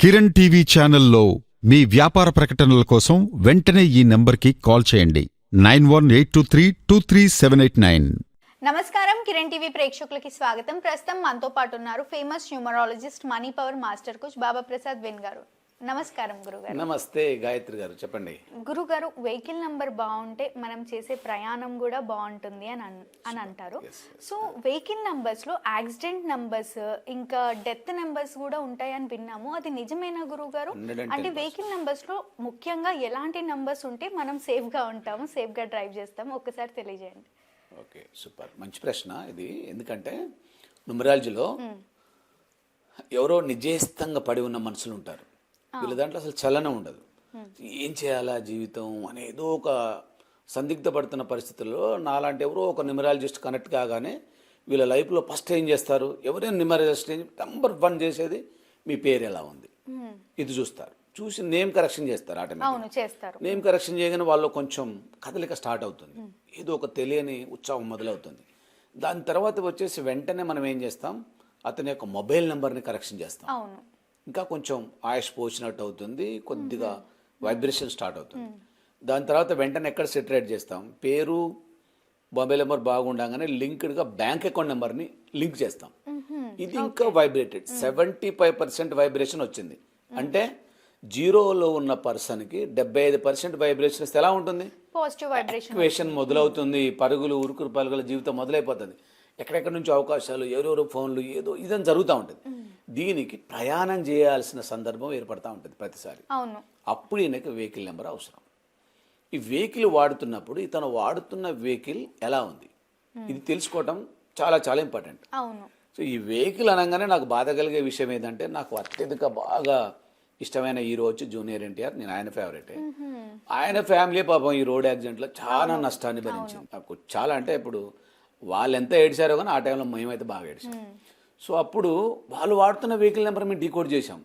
Kiran TV ఛానల్లో మీ వ్యాపార ప్రకటనల కోసం వెంటనే ఈ నంబర్కి కాల్ చేయండి. Nine one eight two three two three seven eight nine. నమస్కారం. కిరణ్ టీవీ ప్రేక్షకులకి స్వాగతం. ప్రస్తుతం మనతో పాటు ఉన్నారు famous numerologist money power master coach Baba Prasad when గారు. నమస్కారం గురుగారు. నమస్తే గాయత్రి గారు చెప్పండి. గురుగారు వెహికల్ నంబర్ బాగుంటే మనం చేసే ప్రయాణం కూడా బాగుంటుంది అని అన్- అంటారు. సో వెహికల్ నంబర్స్లో యాక్సిడెంట్ నంబర్స్ ఇంకా డెత్ నంబర్స్ కూడా ఉంటాయని విన్నాము. అది నిజమేనా గురుగారు? 110%. అంటే వెహికల్ నంబర్స్లో ముఖ్యంగా ఎలాంటి నంబర్స్ ఉంటే మనం సేఫ్గా ఉంటాము సేఫ్గా డ్రైవ్ చేస్తాము. ఒక్కసారి తెలియజేయండి. Okay super. మంచి ప్రశ్న ఇది. ఎందుకంటే నుమరాలజీలో ఎవరో నిజేస్తంగా పడి ఉన్న మనుషులు ఉంటారు. వీళ్ళ దాంట్లో అసలు చలనం ఉండదు. ఏం చేయాలా జీవితం అనే ఏదో ఒక సందిగ్ధ పడుతున్న పరిస్థితుల్లో నాలాంటి ఎవరో ఒక న్యూమరాలజిస్ట్ కనెక్ట్ కాగానే వీళ్ళ లైఫ్లో ఫస్ట్ ఏం చేస్తారు? ఎవరైనా న్యూమరాలజిస్ట్ నెంబర్ వన్ చేసేది మీ పేరు ఎలా ఉంది? ఇది చూస్తారు. చూసి నేమ్ కరెక్షన్ చేస్తారు ఆటోమేటిక్ నేమ్ కరెక్షన్ చేయగానే వాళ్ళు కొంచెం కదలిక స్టార్ట్ అవుతుంది. ఏదో ఒక తెలియని ఉత్సాహం మొదలవుతుంది. దాని తర్వాత వచ్చేసి వెంటనే మనం ఏం చేస్తాం? అతని యొక్క మొబైల్ నెంబర్ని కరెక్షన్ చేస్తాం. ఇంకా కొంచెం ఆయుష్ పోసినట్టు అవుతుంది కొద్దిగా వైబ్రేషన్ స్టార్ట్ అవుతుంది. దాని తర్వాత వెంటనే ఎక్కడ సెటరేట్ చేస్తాం? పేరు మొబైల్ నెంబర్ బాగుండగానే లింక్డ్గా బ్యాంక్ అకౌంట్ నెంబర్ని లింక్ చేస్తాం. ఇది ఇంకా vibrated. Seventy five percent vibration వచ్చింది. అంటే జీరోలో ఉన్న పర్సన్కి డెబ్బై ఐదు పర్సెంట్ వైబ్రేషన్ ఇస్తే ఎలా ఉంటుంది? పాజిటివ్ వైబ్రేషన్ యాక్టివేషన్ మొదలవుతుంది పరుగులు ఉరుకురు పరుగుల జీవితం మొదలైపోతుంది. ఎక్కడెక్కడి నుంచి అవకాశాలు ఎవరెవరో ఫోన్లు ఏదో ఇదని జరుగుతూ ఉంటుంది. దీనికి ప్రయాణం చేయాల్సిన సందర్భం ఏర్పడతా ఉంటుంది ప్రతిసారి. అవును. అప్పుడు ఈయనకి వెహికల్ నెంబర్ అవసరం. ఈ వెహికల్ వాడుతున్నప్పుడు ఇతను వాడుతున్న వెహికల్ ఎలా ఉంది? ఇది తెలుసుకోవటం చాలా చాలా ఇంపార్టెంట్. అవును. సో ఈ వెహికల్ అనగానే నాకు బాధ కలిగే విషయం ఏంటంటే నాకు అత్యధిక బాగా ఇష్టమైన హీరో వచ్చి జూనియర్ ఎన్టీఆర్. నేను ఆయన ఫేవరెట్. ఆయన ఫ్యామిలీ పాపం ఈ రోడ్ యాక్సిడెంట్లో చాలా నష్టాన్ని భరించింది. నాకు చాలా అంటే ఇప్పుడు వాళ్ళు ఎంత ఏడిచారో కానీ ఆ టైంలో మేమైతే బాగా ఏడిచాం. సో అప్పుడు వాళ్ళు వాడుతున్న వెహికల్ నెంబర్ మేము డీకోడ్ చేసాం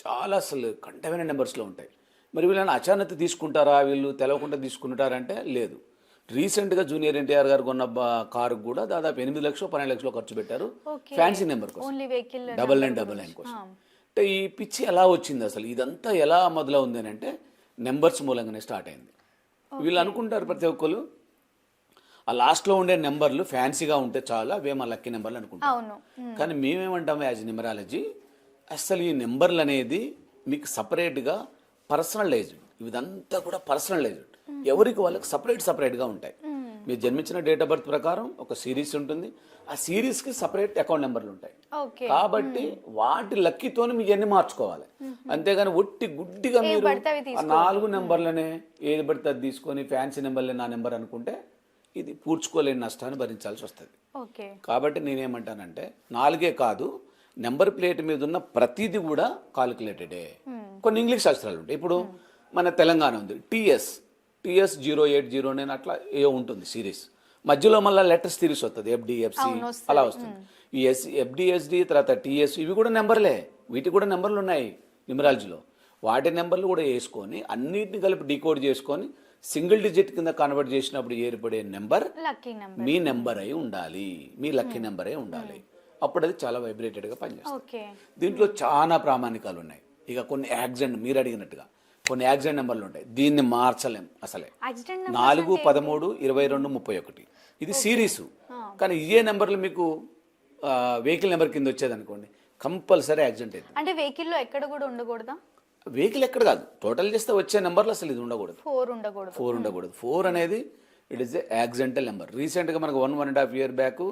చాలా అసలు కంటమైన నెంబర్స్లో ఉంటాయి. మరి వీళ్ళని అచానత తీసుకుంటారా? వీళ్ళు తెలవకుండా తీసుకుంటారంటే లేదు. రీసెంట్గా జూనియర్ ఎన్టీఆర్ గారు కొన్న కారు కూడా దాదాపు ఎనిమిది లక్షలు పన్నెండు లక్షలు ఖర్చు పెట్టారు. ఫ్యాన్సీ నెంబర్ కోసం. డబల్ నైన్ డబల్ నైన్ కోసం. అంటే ఈ పిచ్చి ఎలా వచ్చింది అసలు? ఇదంతా ఎలా మొదలవుంది అని అంటే నెంబర్స్ మూలంగానే స్టార్ట్ అయింది. వీళ్ళు అనుకుంటారు ప్రతి ఒక్కరు ఆ లాస్ట్లో ఉండే నెంబర్లు ఫ్యాన్సీగా ఉంటే చాలు అవే మా లక్కీ నెంబర్లు అనుకుంటాం. కానీ మేమేమంటాము యాజ్ న్యూమరాలజీ అసలు ఈ నెంబర్లు అనేది మీకు సపరేట్గా పర్సనలైజ్డ్ ఇదంతా కూడా పర్సనలైజ్డ్ ఎవరికి వాళ్ళకి సపరేట్ సపరేట్గా ఉంటాయి. మీరు జన్మించిన డేట్ ఆఫ్ బర్త్ ప్రకారం ఒక సిరీస్ ఉంటుంది. ఆ సిరీస్కి సపరేట్ అకౌంట్ నెంబర్లు ఉంటాయి. కాబట్టి వాటి లక్కీతోని మీరు ఎన్ని మార్చుకోవాలి. అంతేగాని ఒట్టి గుడ్డిగా మీరు ఆ నాలుగు నెంబర్లనే ఏది పడితే అది తీసుకొని ఫ్యాన్సీ నెంబర్లే నా నెంబర్ అనుకుంటే పూడ్చుకోలేని నష్టాన్ని భరించాల్సి వస్తుంది. ఓకే. కాబట్టి నేనేమంటానంటే నాలుగే కాదు నెంబర్ ప్లేట్ మీద ఉన్న ప్రతిదీ కూడా కాలిక్యులేటెడే. కొన్ని ఇంగ్లీష్ అక్షరాలు ఉంటాయి. ఇప్పుడు మన తెలంగాణ ఉంది. TS TS zero eight zero nine అట్లా ఏ ఉంటుంది సిరీస్. మధ్యలో మళ్ళీ లెటర్స్ సిరీస్ వస్తుంది ఎఫ్డిఎఫ్సి అలా వస్తుంది. ఈ ఎస్ ఎఫ్డిఎస్డి తర్వాత టిఎస్ ఇవి కూడా నెంబర్లే. వీటికి కూడా నెంబర్లు ఉన్నాయి న్యూమరాలజీలో. వాటి నెంబర్లు కూడా వేసుకొని అన్నిటిని కలిపి డీకోడ్ చేసుకొని సింగిల్ డిజిట్ కింద కన్వర్ట్ చేసినప్పుడు ఏర్పడే నెంబర్ మీ నెంబర్ అయి ఉండాలి. మీ లక్కీ నెంబర్ అయి ఉండాలి. అప్పుడు అది చాలా వైబ్రేటెడ్గా పనిచేస్తుంది. దీంట్లో చాలా ప్రామాణికాలు ఉన్నాయి. ఇక కొన్ని యాక్సిడెంట్ మీరు అడిగినట్టుగా కొన్ని యాక్సిడెంట్ నెంబర్లు ఉంటాయి. దీన్ని మార్చలేం అసలే. నాలుగు పదమూడు ఇరవై రెండు ముప్పై ఒకటి. ఇది సిరీసు. కానీ ఇదే నెంబర్లు మీకు వెహికల్ నెంబర్ కింద వచ్చేది అనుకోండి కంపల్సరీ యాక్సిడెంట్ అయింది అంటే వెహికల్లో ఎక్కడ కూడా ఉండకూడదా? వెహికల్ ఎక్కడ కాదు. టోటల్ చేస్తే వచ్చే నెంబర్లు అసలు ఇది ఉండకూడదు. ఫోర్ ఉండకూడదు. ఫోర్ ఉండకూడదు. ఫోర్ అనేది it is a accidental number రీసెంట్గా మనకు one one and half year back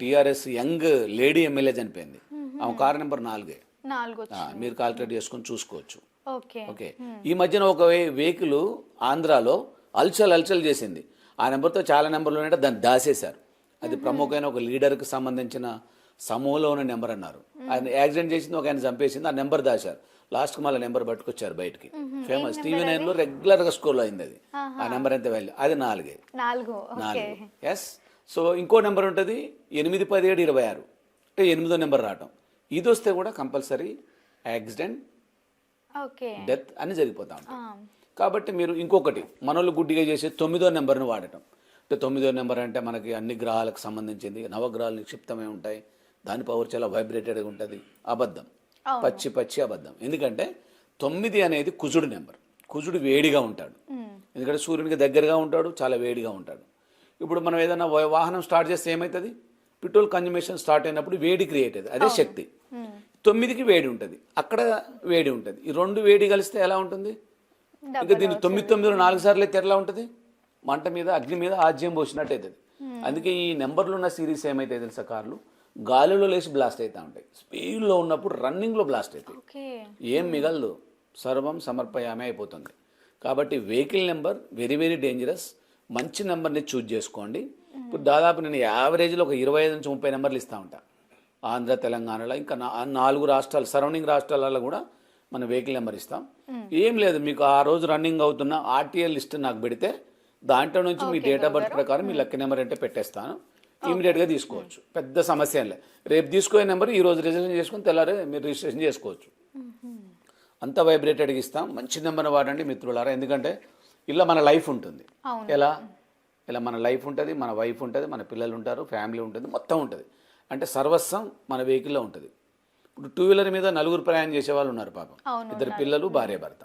TRS young lady MLA చనిపోయింది. ఆమె కార్ నెంబర్ నాలుగే. మీరు కాల్కులేట్ చేసుకొని చూసుకోవచ్చు. ఓకే. ఓకే. ఈ మధ్యన ఒక వెహికల్ ఆంధ్రాలో అల్చల్ అల్చల్ చేసింది. ఆ నెంబర్తో చాలా నెంబర్లు ఉన్నాయంటే దాన్ని దాసేశారు. అది ప్రముఖమైన ఒక లీడర్కి సంబంధించిన సమూహంలో ఉన్న నెంబర్ అన్నారు. ఆయన యాక్సిడెంట్ చేసింది ఒక ఆయన చంపేసింది ఆ నెంబర్ దాశారు లాస్ట్కి మళ్ళీ నెంబర్ పట్టుకొచ్చారు బయటికి. ఫేమస్ టీవీ నైన్లో రెగ్యులర్గా స్కూల్లో అయింది అది. ఆ నెంబర్ ఎంత వాల్యూ అది నాలుగే. నాలుగు ఎస్ సో ఇంకో నెంబర్ ఉంటుంది ఎనిమిది పదిహేడు ఇరవై ఆరు. అంటే ఎనిమిదో నెంబర్ రావటం. ఇది వస్తే కూడా కంపల్సరీ యాక్సిడెంట్ ఓకే. డెత్ అని జరిగిపోతా ఉంటాయి కాబట్టి మీరు ఇంకొకటి మనోళ్ళు గుడ్డిగా చేసే తొమ్మిదో నెంబర్ను వాడటం. అంటే తొమ్మిదో నెంబర్ అంటే మనకి అన్ని గ్రహాలకు సంబంధించింది నవగ్రహాలు నిక్షిప్తమై ఉంటాయి. దాని పవర్ చాలా వైబ్రేటెడ్గా ఉంటుంది. అబద్ధం. పచ్చి పచ్చి అబద్ధం. ఎందుకంటే తొమ్మిది అనేది కుజుడు నెంబర్. కుజుడు వేడిగా ఉంటాడు. ఎందుకంటే సూర్యునికి దగ్గరగా ఉంటాడు చాలా వేడిగా ఉంటాడు. ఇప్పుడు మనం ఏదైనా వాహనం స్టార్ట్ చేస్తే ఏమవుతుంది పెట్రోల్ కన్జ్యూమేషన్ స్టార్ట్ అయినప్పుడు వేడి క్రియేట్ అవుతుంది అదే శక్తి. తొమ్మిదికి వేడి ఉంటుంది. అక్కడ వేడి ఉంటుంది. ఈ రెండు వేడి కలిస్తే ఎలా ఉంటుంది? ఇంకా దీన్ని తొమ్మిది తొమ్మిదిలో నాలుగు సార్లు అయితే ఎట్లా ఉంటుంది? మంట మీద అగ్ని మీద ఆజ్యం పోసినట్టు అవుతుంది అందుకే ఈ నెంబర్లు ఉన్న సిరీస్ ఏమైతే తెలుసా కార్లు? గాలిలో లేచి బ్లాస్ట్ అవుతా ఉంటాయి. స్పీడ్లో ఉన్నప్పుడు రన్నింగ్లో బ్లాస్ట్ అవుతాయి ఏం మిగలదు. సర్వం సమర్పయామే అయిపోతుంది. కాబట్టి vehicle number very very dangerous మంచి నెంబర్ని చూజ్ చేసుకోండి. ఇప్పుడు దాదాపు నేను యావరేజ్లో ఒక ఇరవై ఐదు నుంచి ముప్పై నెంబర్లు ఇస్తూ ఉంటా. ఆంధ్ర తెలంగాణలో ఇంకా నాలుగు రాష్ట్రాలు సరౌండింగ్ రాష్ట్రాలలో కూడా మన వెహికల్ నెంబర్ ఇస్తాం. ఏం లేదు మీకు ఆ రోజు రన్నింగ్ అవుతున్న ఆర్టీఎల్ లిస్ట్ నాకు పెడితే దాంట్లో నుంచి మీ డేట్ ఆఫ్ బర్త్ ప్రకారం మీ లక్కీ నెంబర్ అంటే పెట్టేస్తాను. ఇమీడియట్గా తీసుకోవచ్చు. పెద్ద సమస్య లేదు. రేపు తీసుకునే నెంబర్ ఈ రోజు రిజిస్ట్రేషన్ చేసుకుని తెల్లారే మీరు రిజిస్ట్రేషన్ చేసుకోవచ్చు. అంత వైబ్రేటెడ్గా ఇస్తాం. మంచి నెంబర్ వాడండి మిత్రులారా. ఎందుకంటే ఇలా మన లైఫ్ ఉంటుంది. ఎలా? ఇలా మన లైఫ్ ఉంటుంది మన వైఫ్ ఉంటుంది మన పిల్లలు ఉంటారు ఫ్యామిలీ ఉంటుంది మొత్తం ఉంటుంది. అంటే సర్వస్వం మన వెహికల్లో ఉంటుంది. ఇప్పుడు టూ వీలర్ మీద నలుగురు ప్రయాణం చేసే వాళ్ళు ఉన్నారు పాపం. ఇద్దరు పిల్లలు భార్య భర్త.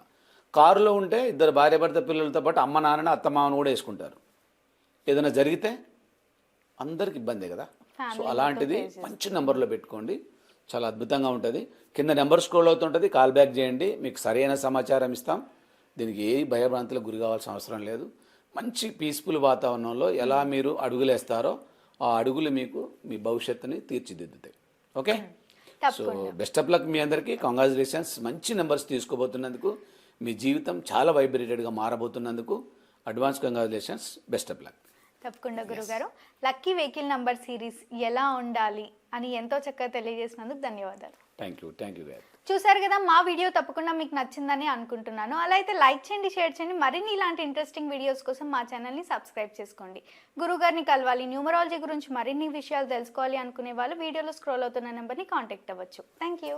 కారులో ఉంటే ఇద్దరు భార్య భర్త పిల్లలతో పాటు అమ్మ నాన్నని అత్త మామను కూడా వేసుకుంటారు. ఏదైనా జరిగితే అందరికి ఇబ్బందే కదా? సో అలాంటిది మంచి నెంబర్లో పెట్టుకోండి. చాలా అద్భుతంగా ఉంటుంది. కింద నెంబర్ స్క్రోల్ అవుతుంటుంది కాల్ బ్యాక్ చేయండి. మీకు సరైన సమాచారం ఇస్తాం. దీనికి ఏ భయభ్రాంతులకు గురి కావాల్సిన అవసరం లేదు. మంచి పీస్ఫుల్ వాతావరణంలో ఎలా మీరు అడుగులేస్తారో ఆ అడుగులు మీకు మీ భవిష్యత్తుని తీర్చిదిద్దుతాయి. Okay? So best of luck మీ అందరికీ. కంగ్రాచులేషన్స్ మంచి నెంబర్స్ తీసుకోబోతున్నందుకు మీ జీవితం చాలా వైబ్రేటెడ్గా మారబోతున్నందుకు. Advance congratulations best of luck తప్పకుండా గురుగారు. లక్కీ వెహికల్ నంబర్ సిరీస్ ఎలా ఉండాలి అని ఎంతో చక్కగా తెలియజేసినందుకు ధన్యవాదాలు. థ్యాంక్ యూ థ్యాంక్ యూ చూసారు కదా మా వీడియో తప్పకుండా మీకు నచ్చిందని అనుకుంటున్నాను. అలా అయితే లైక్ చేయండి షేర్ చేయండి. మరిన్ని ఇలాంటి ఇంట్రెస్టింగ్ వీడియోస్ కోసం మా ఛానల్ని సబ్స్క్రైబ్ చేసుకోండి. గురుగారిని కలవాలి న్యూమరాలజీ గురించి మరిన్ని విషయాలు తెలుసుకోవాలి అనుకునే వాళ్ళు వీడియోలో స్క్రోల్ అవుతున్న నెంబర్ని కాంటాక్ట్ అవ్వచ్చు. Thank you